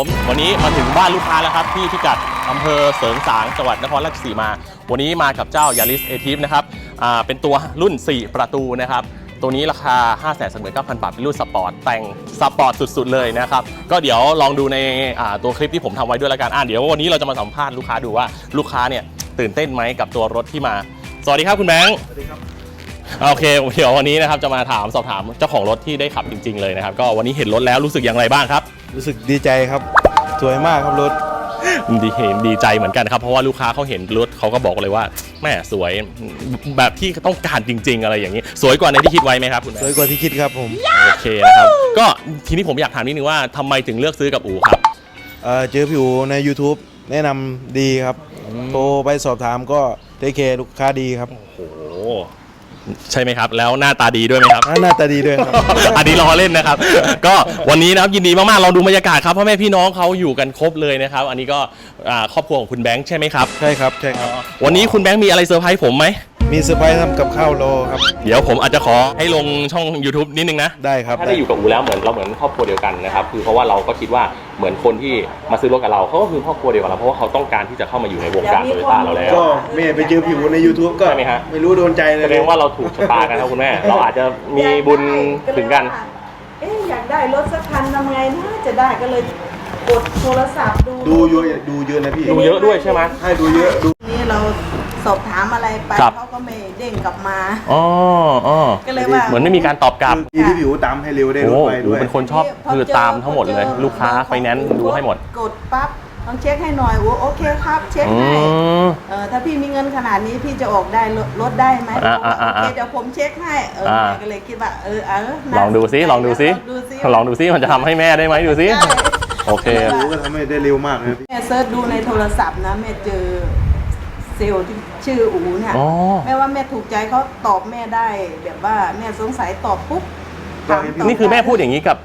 ครับผมวันนี้มาถึงบ้านลูกค้าแล้วครับ ที่พิกัดอำเภอเสริงสางจังหวัดนครราชสีมา วันนี้มากับเจ้ายาริสเอทิฟนะครับอ่าเป็นตัวรุ่น 4 ประตูนะครับ ตัวนี้ราคา 5 3 9 0 0 0 บาทเป็นรุ่นสปอร์ต แต่งสปอร์ตสุดๆเลยนะครับ ก็เดี๋ยวลองดูในอ่าตัวคลิปที่ผมทำไว้ด้วยละกันอ่าเดี๋ยววันนี้เราจะมาสัมภาษณ์ลูกค้าดูว่าลูกค้าเนี่ยตื่นเต้นไหมกับตัวรถที่มา สวัสดีครับคุณแบงค์สวัสดีครับโอเคเดี๋ยววันนี้นะครับจะมาถามสอบถามเจ้าของรถที่ได้ขับจริง ๆ เลยนะครับ ก็วันนี้เห็นรถแล้วรู้สึกอย่างไรบ้างครับ รู้สึกดีใจครับ สวยมากครับรถ ดีเห็นดีใจเหมือนกันครับ เพราะว่าลูกค้าเขาเห็นรถเขาก็บอกเลยว่าแม่สวยแบบที่ต้องการจริง ๆ อะไรอย่างนี้ สวยกว่าในที่คิดไว้ไหมครับคุณแม่สวยกว่าที่คิดครับผม โอเคนะครับ ก็ทีนี้ผมอยากถามนิดนึงว่าทำไมถึงเลือกซื้อกับอูครับ เอ่อเจอพี่อูใน YouTube แนะนำดีครับ โทรไปสอบถามก็เทคเคลูกค้าดีครับ โอ้โห ใช่ไหมครับ แล้วหน้าตาดีด้วยไหมครับ อ่าหน้าตาดีด้วยครับ อันนี้ล้อเล่นนะครับ ก็วันนี้นะครับยินดีมากๆลองดูบรรยากาศครับพ่อแม่พี่น้องเขาอยู่กันครบเลยนะครับ อันนี้ก็อ่าครอบครัวของคุณแบงค์ใช่ไหมครับ ใช่ครับ ใช่ครับ วันนี้คุณแบงค์มีอะไรเซอร์ไพรส์ผมไหม มีเซอร์ไพรส์ทำกับข้าวรอครับ เดี๋ยวผมอาจจะขอให้ลงช่อง YouTube นิดนึงนะ ได้ครับถ้าได้อยู่กับอูแล้วเหมือนเราเหมือนครอบครัวเดียวกันนะครับคือเพราะว่าเราก็คิดว่าเหมือนคนที่มาซื้อรถกับเราเขาก็คือครอบครัวเดียวกับเราเพราะว่าเขาต้องการที่จะเข้ามาอยู่ในวงการโตโยต้าเราแล้ว ก็แม่ไปเจอพี่อูใน YouTube ก็ใช่ไหมฮะ ไม่รู้โดนใจเลยแสดงว่าเราถูกชะตากันครับคุณแม่ เราอาจจะมีบุญถึงกัน เอ๊ะอยากได้รถสักคันทำไงน่าจะได้ก็เลยกดโทรศัพท์ดูดูเยอะดูเยอะนะพี่ดูเยอะด้วยใช่ไหม ให้ดูเยอะดู นี่เรา สอบถามอะไรไปครับ เขาก็ไม่เด้งกลับมา อ๋ออ๋อก็เลยว่าเหมือนไม่มีการตอบกลับ คือที่พี่อูตามให้เร็วได้รโอ้ถโหไปด้วยเป็นคนชอบพอคือเจตามทั้งหมดเลย พอจอลูกค้าไฟแนนซ์ดูให้หมดกดปั๊บต้องเช็คให้หน่อยโอ้โอเคครับ เช็คอืให้ม เออถ้าพี่มีเงินขนาดนี้พี่จะออกได้รถรถได้ไหมอ่าอ่าอ่าโอเคเดี๋ยวผมเช็คให้เอออ่าแม่ก็เลยคิดว่าเออเออน่าลองดูซิสนใจลองดูซิดูซิลองดูซิมันจะทำให้แม่ได้ไหมดูซิ ได้โอเค พี่อูก็ทำให้ได้เร็วมากเลยพี่ แม่เซิร์ชดูในโทรศัพท์นะแม่เจอเซลล์ที่ ชื่ออูเนี่ยอ๋อ แม่ว่าแม่ถูกใจเขาตอบแม่ได้ แบบว่าแม่สงสัยตอบปุ๊บถามตบนี่คือแม่พูดอย่างนี้กับ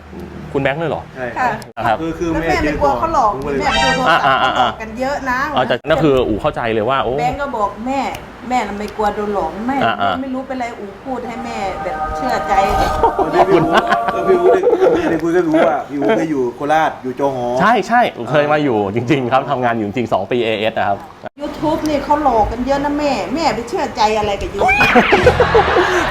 คุณแบงค์เลยเหรอ ใช่ค่ะครับคือคือแล้วแม่แม่เจไม่อกลัวเขาหลอกผมก็เลยแม่ดูโทรศัพท์อ่าเขาอ่าหลอ่าอกกันเยอะนะอ๋อแต่นั่นคืออู๋เข้าใจเลยว่าโอ้ แบงก์ก็บอกแม่ แม่น่ะไม่กลัวโดนหลอกแม่อ่าอ่าไม่รู้เป็นไรอูพูดให้แม่แบบเชื่อใจได้พี่อูเออพี่อูได้ได้คุยก็รู้ว่าพี่อูเคยอยู่โคราชอยู่โจหอ ใช่ใช่อู๋เคยมาอยู่จริง ๆ ครับทำงานอยู่จริงๆ2ปี AS นะครับ YouTube นี่เขาหลอกกันเยอะนะแม่ แม่ไปเชื่อใจอะไรกับ YouTube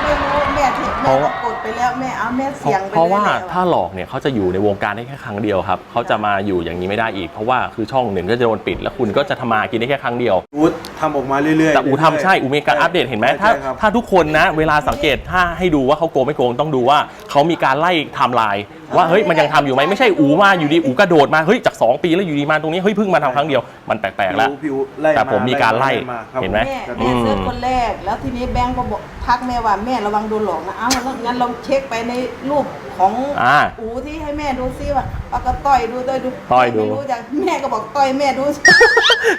ไม่รู้แม่ถึงเพแม่ราะว่าก็กด ไปแล้วแม่เอาแม่เสี่ยงไปเพราะว่าลยแหลถ้าหลอกเนี่ยเขาจะอยู่ในวงการได้แค่ครั้งเดียวครับเขาจะมาอยู่อย่างนี้ไม่ได้อีกเพราะว่าคือช่องหนึ่งก็จะโดนปิด แล้วคุณก็จะทำมากินได้แค่ครั้งเดียว อูทำออกมาเรื่อยๆแต่อูทำใช่อูมีการอัปเดตเห็นไหมถ้าใช่ครับ ถ้าทุกคนนะเวลาสังเกตถ้าให้ดูว่าเขาโกงไม่โกงต้องดูว่าเขามีการไล่ไทม์ไลน์ว่าเฮ้ยมันยังทำอยู่ไหมไม่ใช่อูมาอยู่ดีอูกระโดดมาเฮ้ยจาก2ปีแล้วอยู่ดีมาตรงนี้เฮ้ยเพิ่งมาทำครั้งเดียวมันแปลกๆแล้ว พี่อูไล่แต่ผมมีการไล่มาครับ เห็นไหม แม่ครับแม่เซิร์ชอืมคนแรก แล้วทีนี้แบงก์ก็บอกทักแม่ว่าแม่ระวังโดนหลอกนะ เอ้าแล้วงั้นเราเช็คไปในรูปของอ่าอูที่ให้แม่ดูซิว่าเอาก็ต่อยดูต่อยดูต้อยดู ไม่รู้จักแม่ก็บอกต่อยแม่ดู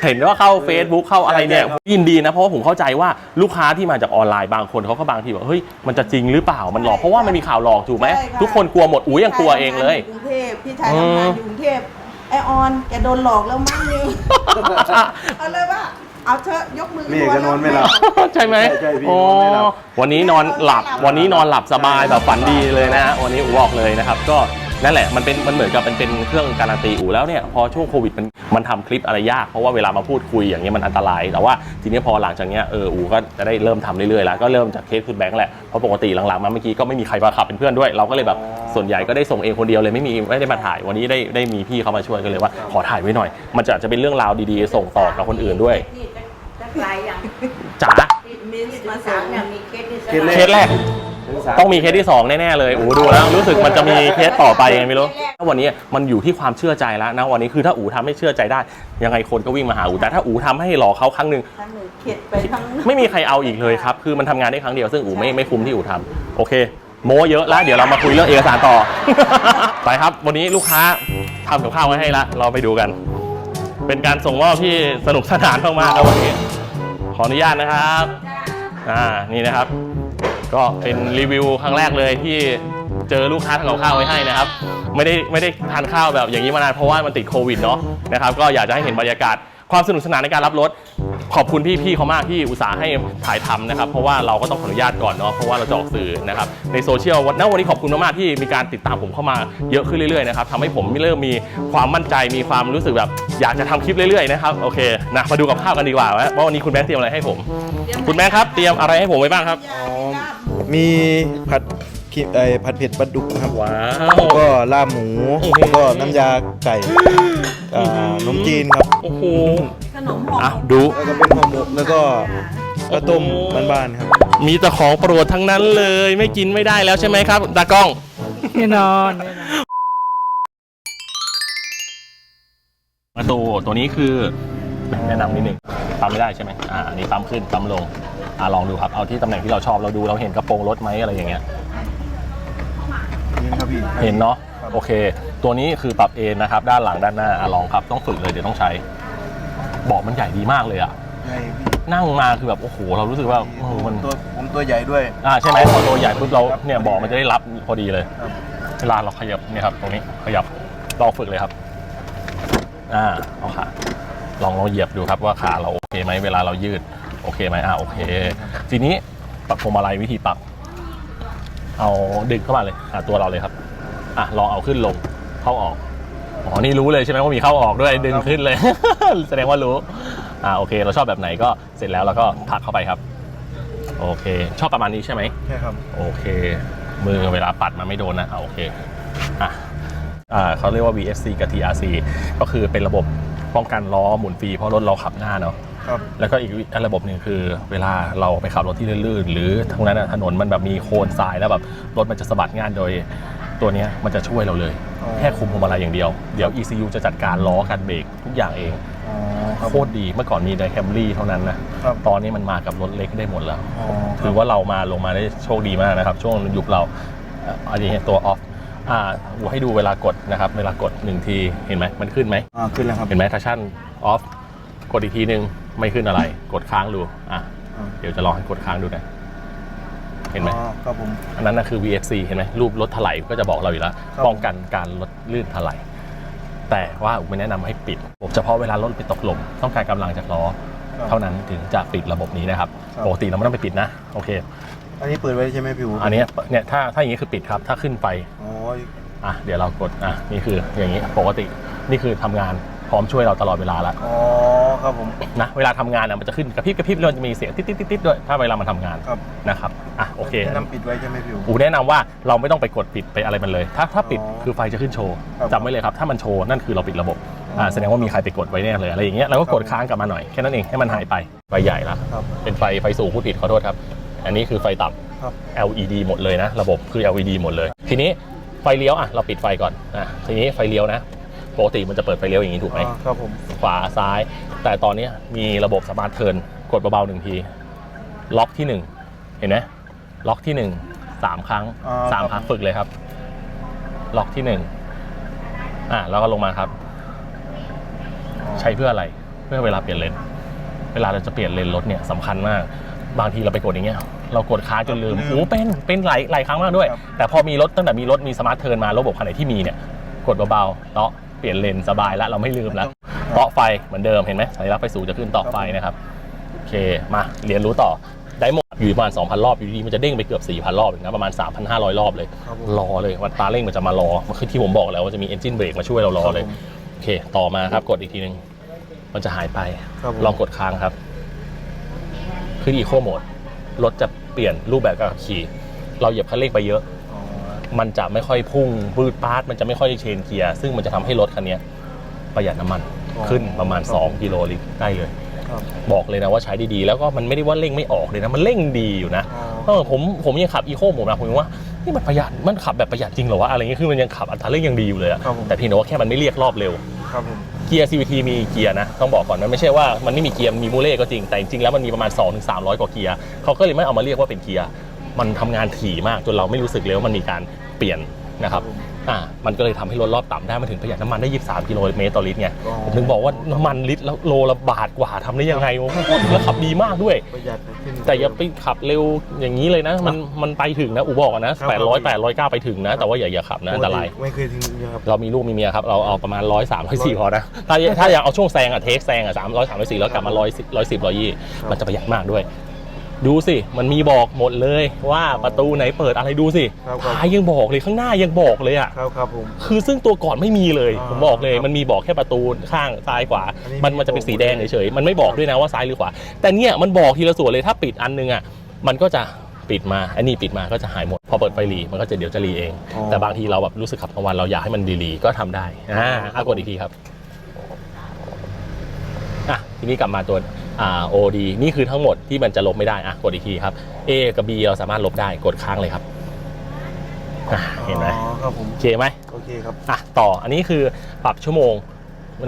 เห็นว่าเข้า Facebook เข้าอะไรเนี่ยใช่ครับ ยินดีนะ เพราะว่าผมเข้าใจว่าลูกค้าที่มาจากออนไลน์บางคนเขาก็บางทีบอกเฮ้ยมันจะจริงหรือเปล่ามันหลอกเพราะว่ามันมีข่าวหลอกถูกไหมใช่ค่ะ ทุกคนกลัวหมดอูยังกลัวเองเลย พี่ชายทำงานอยู่กรุงเทพพี่ชายทำงานอยู่กรุงเทพไอออนแกโดนหลอกแล้วมั้งนึงเอาเลยว่า เอาเถอะยกมือแม่ก็นอนไม่หลับ ใช่ไหมใช่พี่โอ้นอนไม่หลับ วันนี้นอนหลับ วันนี้นอนหลับสบายแบบฝันดีเลยนะฮะวันนี้อูบอกเลยนะครับ ก็นั่นแหละมันเป็นมันเหมือนกับมันเป็นเครื่องการันตีอูแล้วเนี่ยพอช่วงโควิดมันมันทำคลิปอะไรยากเพราะว่าเวลามาพูดคุยอย่างเงี้ยมันอันตราย แต่ว่าทีนี้พอหลังจากเนี้ยเอออูก็จะได้เริ่มทำเรื่อยๆแล้วก็เริ่มจากเคสคุณแบงค์แหละเพราะปกติหลังๆมาเมื่อกี้ก็ไม่มีใครมาขับเป็นเพื่อนด้วย เราก็เลยแบบส่วนใหญ่ก็ได้ส่งเองคนเดียวเลยไม่มีไม่ได้มาถ่ายวันนี้ได้ได้มีพี่เขามาช่วยกันเลยว่าขอถ่ายไว้หน่อย มันจะจะเป็นเรื่องราวดีๆ ส่งต่อกับคนอื่นด้วย นี่จะจะไกลอย่างจ๋ามิสที่มามาส่สางมเนี่ยมีเคสที่เคสแรเคสแรก ต้องมีเคสที่ 2 แน่ ๆ เลยโอ้ดูแล้ว รู้สึกมันจะมีเคสต่อไปยังไงไม่รู้ถ้าวันนี้มันอยู่ที่ความเชื่อใจแล้วนะวันนี้คือถ้าอูทำให้เชื่อใจได้ ยังไงคนก็วิ่งมาหาอูแต่ถ้าอูทำให้หลอกเขาครั้งหนึ่ง ทั้งหนึ่งเข็ดไปทั้งไม่มีใครเอาอีกเลยครับ คือมันทำงานได้ครั้งเดียวซึ่งอูไม่ไม่คุ้มที่อูทำโอเค โมเยอะแล้ว เดี๋ยวเรามาคุยเรื่องเอกสารต่อ ไปครับ วันนี้ลูกค้าทำกับข้าวไว้ให้ละ เราไปดูกัน เป็นการส่งมอบที่สนุกสนานมากๆครับวันนี้ ขออนุญาตนะครับ อ่า นี่นะครับ ก็เป็นรีวิวครั้งแรกเลยที่เจอลูกค้าทำกับข้าวไว้ให้นะครับ ไม่ได้ไม่ได้ทานข้าวแบบอย่างนี้มานานเพราะว่ามันติดโควิดเนาะนะครับ ก็อยากจะให้เห็นบรรยากาศ ความสนุกสนานในการรับรถ ขอบคุณพี่ๆเขามากที่อุตส่าห์ให้ถ่ายทำนะครับ เพราะว่าเราก็ต้องขออนุญาตก่อนเนาะเพราะว่าเราจะออกสื่อนะครับในโซเชียลวันณวันนี้ขอบคุณมากๆที่มีการติดตามผมเข้ามาเยอะขึ้นเรื่อยๆนะครับทำให้ผมเริ่มมีความมั่นใจมีความรู้สึกแบบ อยากจะทำคลิปเรื่อยๆนะครับโอเคนะมาดูกับข้าวกันดีกว่าว่าวันนี้คุณแม่เตรียมอะไรให้ผม คุณแม่ครับเตรียมอะไรให้ผมไว้บ้างครับยามีลาบหมูมีผัด ขิไอผัดเผ็ดปลาดุกครับว้าแล้ววก็ลาบหมูแล้วก็น้ำยาไก่อ่าขนมจีนครับโอ้โหขนมห่ออะดู แล้วก็เป็นห่อหมกแล้วก็ข้าวต้มบ้านๆครับ มีแต่ของโปรดทั้งนั้นเลย ไม่กินไม่ได้แล้วใช่ไหมครับตากล้อง แน่นอนประตูตัวนี้คือแนะนำนิดนึงปั๊มไม่ได้ใช่ไหมอ่าอันนี้ปั๊มขึ้นปั๊มลงอ่าลองดูครับเอาที่ตำแหน่งที่เราชอบเราดูเราเห็นกระโปรงรถไหมอะไรอย่างเงี้ยนี่ ครับพี่เห็นเนาะโอเค ตัวนี้คือปรับเอนนะครับ ด้านหลังด้านหน้าอะลองครับต้องฝึกเลยเดี๋ยวต้องใช้เบาะมันใหญ่ดีมากเลยอะใช่พี่นั่งมาคือแบบโอ้โหเรารู้สึกว่าโอ้โหมันตัวผมตัวใหญ่ด้วยอ่าใช่ไหมพอตัวใหญ่ปุ๊บเราเนี่ยเบาะมันจะได้รับพอดีเลยครับเวลาเราขยับเนี่ยครับตรงนี้ขยับลองฝึกเลยครับอ่าเอาขาลองลองเหยียบดูครับว่าขาเราโอเคไหมเวลาเรายืดโอเคไหมอ่าโอเค ทีนี้ปรับพวงมาลัยวิธีปรับ เอาดึงเข้ามาเลยหาตัวเราเลยครับอะลองเอาขึ้นลงเข้าออกอ๋อนี่รู้เลยใช่ไหมว่ามีเข้าออกด้วยดึงขึ้นเลย แสดงว่ารู้อ่าโอเค เราชอบแบบไหนก็เสร็จแล้วเราก็ผลักเข้าไปครับ โอเค ชอบประมาณนี้ใช่ไหมใช่ครับโอเค มือเวลาปัดมันไม่โดนนะอะโอเคอะอ่าเขาเรียกว่า VSC กับ TRC ก็คือเป็นระบบป้องกันล้อหมุนฟรีเพราะรถเราขับหน้าเนาะ ครับ แล้วก็อีกระบบหนึ่งคือ เวลาเราไปขับรถที่ลื่นๆ หรือทั้งนั้นอะถนนมันแบบมีโคลนทรายแล้วแบบรถมันจะสะบัดง่ายโดย ตัวเนี้ยมันจะช่วยเราเลย อ๋อ แค่คุมพวงมาลัยอย่างเดียว เดี๋ยว ECU จะจัดการล้อการเบรกทุกอย่างเองอ๋อครับ โคตรดีเมื่อก่อนมีแต่แคมรี่เท่านั้นนะครับ ตอนนี้มันมากับรถเล็กได้หมดแล้ว อ๋อถือว่าเรามาลงมาได้โชคดีมากนะครับ ช่วงยุคเราอะอันนี้ตัวออฟอ่าผมให้ดูเวลากดนะครับ เวลากดหนึ่งทีเห็นไหมมันขึ้นไหม อ่าขึ้นแล้วครับ เห็นไหมทัชชั่นออฟกดอีกทีหนึ่ง ไม่ขึ้นอะไร กดค้างดู อะ อ่าเดี๋ยวจะลองให้กดค้างดูนะ เห็นไหม อ๋อครับผม อันนั้นนะคือ VFC เห็นไหมรูปรถถลายก็จะบอกเราอยู่แล้ว ครับ ป้องกันการรถลื่นถลายแต่ว่าผมไม่แนะนำให้ปิดเฉพาะเวลารถไปตกหล่มต้องการกำลังจากล้อ ครับ เท่านั้นถึงจะปิดระบบนี้นะครับครับ ปกติเราไม่ต้องไปปิดนะโอเค อันนี้เปิดไว้ใช่ไหมพี่อูอันเนี้ยเนี่ยถ้าถ้าอย่างนี้คือปิดครับ ถ้าขึ้นไปอ๋ออะเดี๋ยวเรากดอะนี่คืออย่างนี้ปกตินี่คือทำงาน พร้อมช่วยเราตลอดเวลาแล้วอ๋อครับผม นะเวลาทำงานอะมันจะขึ้นกระพริบกระพริบแล้วมันจะมีเสียงติ๊ดติ๊ดติ๊ดติ๊ดด้วยถ้าเวลามันทำงานครับ นะครับอะโอเคแนะนำปิดไว้ใช่ไหมพี่อูอูแนะนำว่าเราไม่ต้องไปกดปิดไปอะไรมันเลย ถ้าถ้าปิดอ๋อคือไฟจะขึ้นโชว์ครับจำไว้เลยครับถ้ามันโชว์นั่นคือเราปิดระบบอ๋ออ่อ่าแสดงว่ามีใครไปกดไว้แน่เลยอะไรอย่างเงี้ยเราก็กดครับ ค้างกลับมาหน่อยแค่นั้นเองให้มันหายไปไฟใหญ่ละครับ เป็นไฟไฟสูงพูดผิดขอโทษครับ อันนี้คือไฟต่ำ ครับ LED หมดเลยนะ ระบบคือ LED หมดเลย ทีนี้ไฟเลี้ยวอะเราปิดไฟก่อนอะทีนี้ไฟเลี้ยวนะ ปกติมันจะเปิดไฟเลี้ยวอย่างนี้ถูกไหมอ่าครับผมขวาซ้าย แต่ตอนเนี้ยมีระบบสมาร์ทเทิร์นกดเบาๆหนึ่งที ล็อกที่หนึ่งเห็นไหมล็อกที่หนึ่งสามครั้งอ่า สามคครัรั้บงฝึกเลยครับ ล็อกที่หนึ่งอะแล้วก็ลงมาครับ ใช้เพื่ออะไรเพื่อเวลาเปลี่ยนเลนเวลาเราจะเปลี่ยนเลนรถเนี่ยสำคัญมาก บางทีเราไปกดอย่างเงี้ยเรากดค้างจนลืมลืมโอ้เป็นเป็นหลายหลายครั้งมากด้วย ครับ แต่พอมีรถตั้งแต่มีรถมีสมาร์ทเทิร์นมาระบบคันไหนที่มีเนี่ย กดเบาๆเตาะ เปลี่ยนเลนสบายแล้วเราไม่ลืมแล้วเตาะไฟเหมือนเดิมเห็นไหมสัญลักษณ์ไฟสูงจะขึ้นเตาะไฟนะครับโอเคมาเรียนรู้ต่อได้หมดอยู่ประมาณ 2,000 รอบอยู่ดีๆมันจะเด้งไปเกือบ 4,000 รอบอีกนะประมาณ 3,500 รอบเลยครับผมรอเลยวันตาเร่งมันจะมารอมันคือที่ผมบอกแล้วว่าจะมีเอนจินเบรกมาช่วยเรารอเลยครับผมโอเค ต่อมาครับกดอีกทีนึง มันจะหายไปครับผมลองกดค้างครับ ขึ้นอีโคโหมดรถจะเปลี่ยนรูปแบบการขับขี่ เราเหยียบคันเร่งไปเยอะอ๋อ มันจะไม่ค่อยพุ่งบืดปาดมันจะไม่ค่อยเชนเกียร์ซึ่งมันจะทำให้รถคันเนี้ยประหยัดน้ำมันขึ้นประมาณ 2 กิโลลิตรได้เลย ครับ บอกเลยนะว่าใช้ได้ดีแล้วก็มันไม่ได้ว่าเร่งไม่ออกเลยนะ มันเร่งดีอยู่นะอ๋อ เออผมผมยังขับอีโคผมนะผมยังว่านี่มันประหยัดมันขับแบบประหยัดจริงเหรอวะอะไรเงี้ยคือมันยังขับอัตราเร่งยังดีอยู่เลยอะครับผม แต่เพียงแต่ว่าแค่มันไม่เรียกรอบเร็ว ครับผม เกียร์ CVT มีเกียร์นะต้องบอกก่อนมันไม่ใช่ว่ามันไม่มีเกียร์มีมูเล่ก็จริงแต่จริงๆแล้วมันมีประมาณ 2-300ถึง300กว่าเกียร์เขาก็เลยไม่เอามาเรียกว่าเป็นเกียร์ มันทำงานถี่มากจนเราไม่รู้สึกเลยว่ามันมีการเปลี่ยนนะครับอ่ามันก็เลยทำให้ลดรอบต่ำได้มาถึงประหยัดน้ำมันได้ 23 กิโลเมตรต่อลิตรไงอ๋อผมถึงบอกว่าน้ำมันลิตรละโลละบาทกว่าทำได้ยังไงโอ้โหแล้วขับดีมากด้วยประหยัดขึ้นแต่อย่าไปขับเร็วอย่างนี้เลยนะ มันมันไปถึงนะอูบอกก่อนนะครับ800 800 9ไปถึงนะ แต่ว่าอย่าอย่าขับนะอันตรายไม่เคยทิ้งเยอะครับเรามีลูกมีเมียครับ เราเอาประมาณร้อยสามร้อยสี่พอนะถ้าถ้าอยากเอาช่วงแซงอะเทคแซงอะสามร้อยสามร้อยสี่แล้วกลับมาร้อยร้อยสิบร้อยยี่ครับมันจะประหยัดมากด้วย ดูสิมันมีบอกหมดเลยว่าประตูไหนเปิดอะไรดูสิครับครับ ท้ายยังบอกเลยข้างหน้ายังบอกเลยอะครับครับผม คือซึ่งตัวก่อนไม่มีเลย อ่าผมบอกเลยครับมันมีบอกแค่ประตูข้างซ้ายขวา อันนี้มันมันจะเป็นสีแดงเฉยๆมันไม่บอกด้วยนะว่าซ้ายหรือขวา แต่เนี่ยมันบอกทีละส่วนเลยถ้าปิดอันนึงอะมันก็จะปิดมาอันนี้ปิดมาก็จะหายหมด พอเปิดไฟรีมันก็จะเดี๋ยวจะรีเอง อ๋อ แต่บางทีเราแบบรู้สึกขับกลางวันเราอยากให้มันรีๆก็ทำได้อ่าอะกดอีกทีครับอะทีนี้กลับมาตัวอ่า OD นี่คือทั้งหมดที่มันจะลบไม่ได้อะกดอีกทีครับ A กับ B เราสามารถลบได้กดค้างเลยครับอะเห็นไหมอ๋อครับผมโอเคไหมโอเคครับอะต่ออันนี้คือปรับชั่วโมง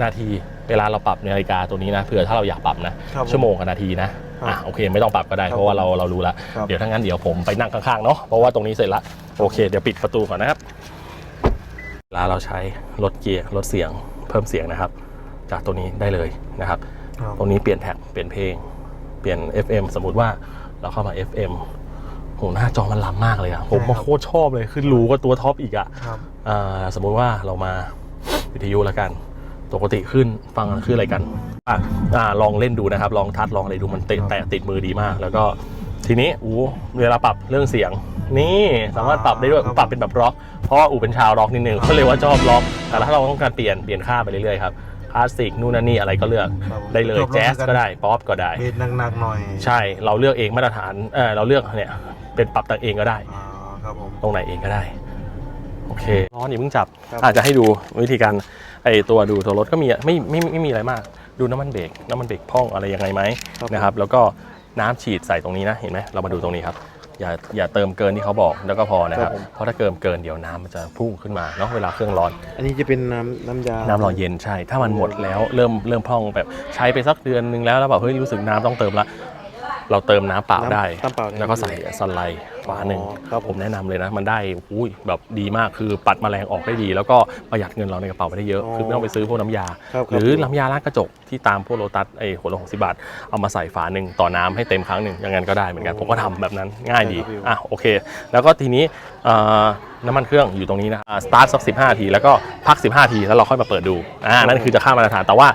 นาที เวลาเราปรับนาฬิกาตัวนี้นะเผื่อถ้าเราอยากปรับนะครับผมชั่วโมงกับนาทีนะอะโอเคไม่ต้องปรับก็ได้ครับเพราะว่าเราเรารู้แล้วครับเดี๋ยวถ้างั้นเดี๋ยวผมไปนั่งข้างๆเนาะเพราะว่าตรงนี้เสร็จละโอเค เดี๋ยวปิดประตูก่อนนะครับเวลาเราใช้ลดเกียร์ลดเสียงเพิ่มเสียงนะครับ จากตัวนี้ได้เลยนะครับ ครับ ตรงนี้เปลี่ยนแท็กเปลี่ยนเพลง เปลี่ยน FM สมมุติว่าเราเข้ามา FM โหหน้าจอมันล้ำมากเลยอะผมใช่ครับโคตรชอบเลยคือหรูกว่าตัวท็อปอีกอะครับ อ่าสมมุติว่าเรามาวิทยุแล้วกันปกติขึ้นฟังขึ้นอะไรกันอะอ่าลองเล่นดูนะครับ ลองทัดลองอะไรดูมันเตะแตะติดมือดีมาก แล้วก็ทีนี้อูเวลาปรับเรื่องเสียง นี่สามารถปรับได้ด้วยครับ ปรับเป็นแบบร็อกเพราะว่าอูเป็นชาวร็อกนิดนึงก็เลยว่าชอบร็อกแต่ถ้าเราต้องการเปลี่ยนเปลี่ยนค่าไปเรื่อยๆครับ คลาสสิกนู่นนั่นนี่อะไรก็เลือกครับได้เลยชอบร็อกแจ๊สเหมือนกันก็ได้ป๊อปก็ได้เบสหนักๆหน่อย ใช่เราเลือกเองมาตรฐานเออเราเลือกเนี่ยเป็นปรับแต่งเองก็ได้อ่าครับผมตรงไหนเองก็ได้โอเคร้อนอย่าเพิ่งจับครับอาจจะให้ดูวิธีการไอตัวดูตัวรถก็มีไม่ไม่ไม่ไม่มีอะไรมาก ดูน้ำมันเบรกน้ำมันเบรกพร่องอะไรยังไงไหมนะครับแล้วก็น้ำฉีดใส่ตรงนี้นะเห็นไหมเรามาดูตรงนี้ครับ อย่าอย่าเติมเกินที่เขาบอกแล้วก็พอนะครับเพราะถ้าเกินเกินเดี๋ยวน้ำมันจะพุ่งขึ้นมาเนาะเวลาเครื่องร้อน อันนี้จะเป็นน้ำน้ำยา น้ำรอเย็นใช่ ถ้ามันหมดแล้วเริ่มเริ่มพร่องแบบใช้ไปสักเดือนนึงแล้วแล้วแบบเฮ้ยรู้สึกน้ำต้องเติมละ เราเติมน้ำเปล่าได้ น้ำเปล่าได้แล้วก็ใส่สไลด์ฝาหนึ่งอ๋อครับผมแนะนำเลยนะ มันได้อุ้ยแบบดีมากคือปัดแมลงออกได้ดี แล้วก็ประหยัดเงินเราในกระเป๋าไปได้เยอะอ๋อคือไม่ต้องไปซื้อพวกน้ำยา ครับหรือครับน้ำยาล้างกระจกที่ตามพวกโลตัสไอ้หัวละหกสิบาท เอามาใส่ฝาหนึ่งต่อน้ำให้เต็มครั้งหนึ่งอย่างนั้นก็ได้เหมือนกัน ผมก็ทำแบบนั้นง่ายดีใช่ครับพี่ อะโอเค แล้วก็ทีนี้เอ่อน้ำมันเครื่องอยู่ตรงนี้นะสตาร์ทสักสิบห้าที แล้วก็พัก 15 ที แล้วเราค่อยมาเปิดดูอ่านั่นคือจะค่ามาตรฐานแต่ว่า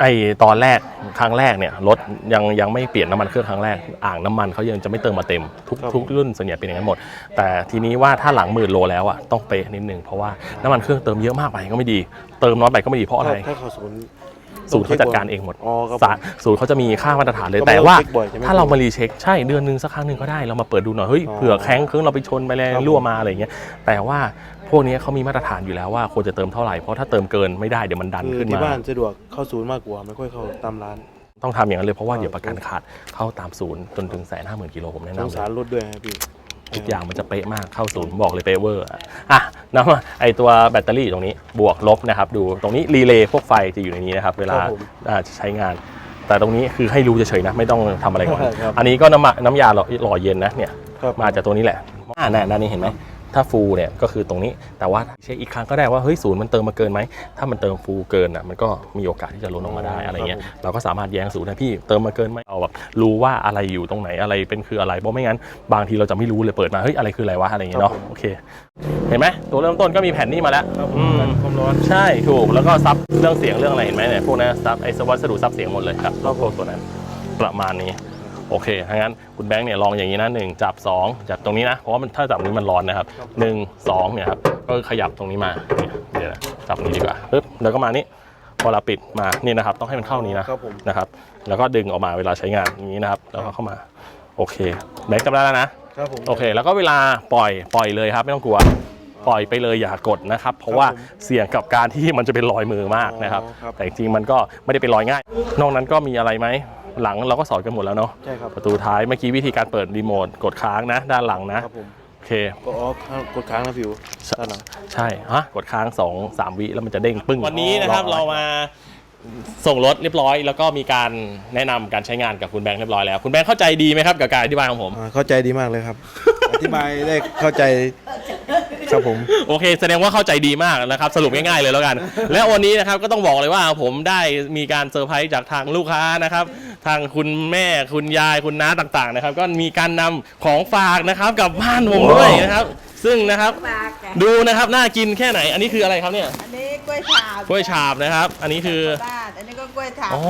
ไอตอนแรกครั้งแรกเนี่ยรถยังยังไม่เปลี่ยนน้ำมันเครื่องครั้งแรกอ่างน้ำมันเขายังจะไม่เติมมาเต็มทุกครับทุกรุ่นส่วนใหญ่เป็นอย่างนั้นหมด แต่ทีนี้ว่าถ้าหลังหมื่นโลแล้วอะต้องเป๊ะนิดนึงเพราะว่าน้ำมันเครื่องเติมเยอะมากไปก็ไม่ดี เติมน้อยไปก็ไม่ดีเพราะอะไรถ้าเขาศูนย์ศูนย์เขาจัดการเองหมดอ๋อครับสาศูนย์เขาจะมีค่ามาตรฐานเลยก็ไม่แต่ว่าต้องเช็คบ่อยใช่ไหมถ้าเรามารีเช็คใช่เดือนหนึงสักครั้งหนึ่งก็ได้ เรามาเปิดดูหน่อย เฮ้ยอ๋อเผื่อแข้งเครื่องเราไปชนไปแล้วครับรั่วมาอะไรอย่างเงี้ย แต่ว่า พวกนี้เขามีมาตรฐานอยู่แล้วว่าควรจะเติมเท่าไหร่เพราะถ้าเติมเกินไม่ได้เดี๋ยวมันดันคือขึ้นที่มา บ้านสะดวกเข้าศูนย์มากกว่าไม่ค่อยเข้าตามร้านต้องทำอย่างนั้นเลยเพราะว่าครับเดี๋ยวประกันขาดเข้าตามศูนย์จนถึงแสนห้าหมื่นกิโลผมแนะสนำงเลสารยรถด้วยครับพี่ทุกอย่างมันจะเป๊ะมากเข้าศูนย์บอกเลยเป๊ะเวอร์อะอะน้ำไอตัวแบตเตอรี่ตรงนี้บวกลบนะครับดูตรงนี้รีเลย์พวกไฟจะอยู่ในนี้นะครับเวลาครับผมอ่าใช้งาน แต่ตรงนี้คือให้รู้เฉยๆนะไม่ต้องทำอะไรก่อน ครับอันนี้ก็น้ำมะน้ำยาหล่อหล่อเย็นนะเนี่ยครับมาจากตัวนี้แหละอ่าน่ะด้านนี้เห็นไหม ถ้าฟูลเนี่ยก็คือตรงนี้ แต่ว่าเช็คอีกครั้งก็ได้ว่าเฮ้ยศูนย์มันเติมมาเกินไหม ถ้ามันเติมฟูลเกินอะมันก็มีโอกาสที่จะล้นออกมาได้อะไรเงี้ยครับผมเราก็สามารถแย้งศูนย์นะพี่เติมมาเกินไหมเอาแบบรู้ว่าอะไรอยู่ตรงไหนอะไรเป็นคืออะไร เพราะไม่งั้นบางทีเราจะไม่รู้เลยเปิดมาเฮ้ยอะไรคืออะไรวะอะไรอย่างเงี้ยเนาะ โอเค เห็นไหมตัวเริ่มต้นก็มีแผ่นนี้มาแล้วครับผอืมมความร้อน ใช่ถูก แล้วก็ซับเรื่องเสียงเรื่องอะไรเห็นไหมเนี่ยพวกนั้นซับไอ้วัสดุซับเสียงหมดเลยครับพวกตัวนั้นประมาณนี้ โอเคถ้างั้นคุณแบงค์เนี่ยลองอย่างนี้นะหนึ่งจับสองจับตรงนี้นะ เพราะว่ามันถ้าจับนี้มันร้อนนะครับหนึ่งสองเนี่ยครับก็ขยับตรงนี้มาเนี่ยเดี๋ยวนะจับนี้ดีกว่าปึ๊บแล้วก็มานี่พอเราปิดมานี่นะครับ ต้องให้มันเข้านี้นะครับผม นะครับแล้วก็ดึงออกมาเวลาใช้งานอย่างนี้นะครับ แล้วก็เข้ามาโอเคแบงค์จำได้แล้วนะครับผมโอเค แล้วก็เวลาปล่อยปล่อยเลยครับ ไม่ต้องกลัวปล่อยไปเลยอย่ากดนะครับ เพราะว่าครับผมเสี่ยงกับการที่มันจะเป็นรอยมือมากนะครับอ๋อครับ แต่จริงๆมันก็ไม่ได้เป็นรอยง่าย นอกนั้นก็มีอะไรไหม หลังเราก็สอนกันหมดแล้วเนาะใช่ครับประตูท้ายเมื่อกี้วิธีการเปิดรีโมทกดค้างนะ ด้านหลังนะครับผมโอเคก็ออฟกดค้างนะผิวด้านหลังใช่ฮะกดค้าง2 3วิแล้วมันจะเด้งปึ้งวันนี้นะครับอ๋อเรามาส่งรถเรียบร้อย แล้วก็มีการแนะนำการใช้งานกับคุณแบงค์เรียบร้อยแล้ว คุณแบงค์เข้าใจดีไหมครับกับการอธิบายของผมอ่าเข้าใจดีมากเลยครับ อธิบายได้เข้าใจ ครับผม โอเค แสดงว่าเข้าใจดีมากนะครับ สรุปง่ายๆเลยแล้วกัน และวันนี้นะครับก็ต้องบอกเลยว่าผมได้มีการเซอร์ไพรส์จากทางลูกค้านะครับ ทางคุณแม่คุณยายคุณน้าต่างๆนะครับ ก็มีการนำของฝากนะครับกลับบ้านผมด้วยนะครับ ซึ่งนะครับปากอะดูนะครับน่ากินแค่ไหน อันนี้คืออะไรครับเนี่ย อันนี้ กล้วยฉาบกล้วยฉาบนะครับ อันนี้คือ บ้านอันนี้ก็กล้วยฉาบอ๋อ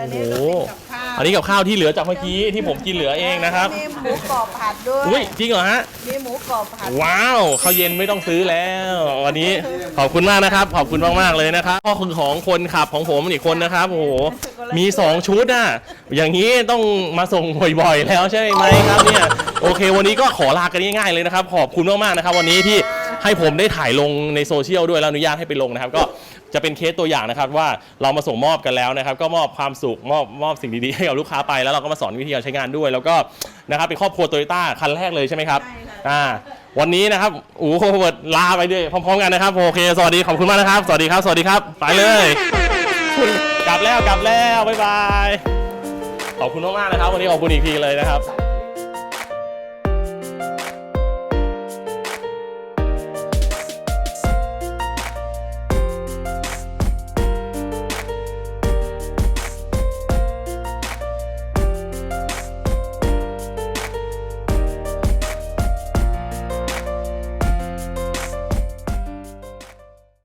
อันนี้โอ้ก็โหเป็นกับข้าวอันนี้กับข้าวที่เหลือจากเมื่อกี้ที่ผมกินเหลือเองนะครับ มีหมูกรอบผัดด้วยอุ้ยจริงเหรอฮะ มีหมูกรอบผัดว้าวข้าวเย็นไม่ต้องซื้อแล้ววันนี้ขอบคุณมากนะครับ ขอบคุณมากๆเลยนะครับพ่อคุณของคนขับของผมอีกคนนะครับโอ้โหมี 2 ชุดอะอย่างนี้ต้องมาส่งบ่อยๆแล้วใช่ไหมครับเนี่ยโอเค วันนี้ก็ขอลากันง่ายๆเลยนะครับ ขอบคุณมากๆนะครับ วันนี้ที่ ให้ผมได้ถ่ายลงในโซเชียลด้วยแล้วอนุญาตให้ไปลงนะครับ ก็จะเป็นเคสตัวอย่างนะครับว่าเรามาส่งมอบกันแล้วนะครับ ก็มอบความสุขมอบมอบสิ่งดีๆให้กับลูกค้าไปแล้วเราก็มาสอนวิธีการใช้งานด้วย แล้วก็นะครับเป็นครอบครัวโตโยต้าคันแรกเลยใช่ไหมครับใช่ค่ะอ่าวันนี้นะครับอู๋โคเวิร์ดลาไปด้วยพร้อมๆกันนะครับโอเคสวัสดีขอบคุณมากนะครับ สวัสดีครับ สวัสดีครับ ไปเลย กลับแล้วกลับแล้วบ๊ายบายขอบคุณมากๆนะครับ วันนี้ขอบคุณอีกทีเลยนะครับ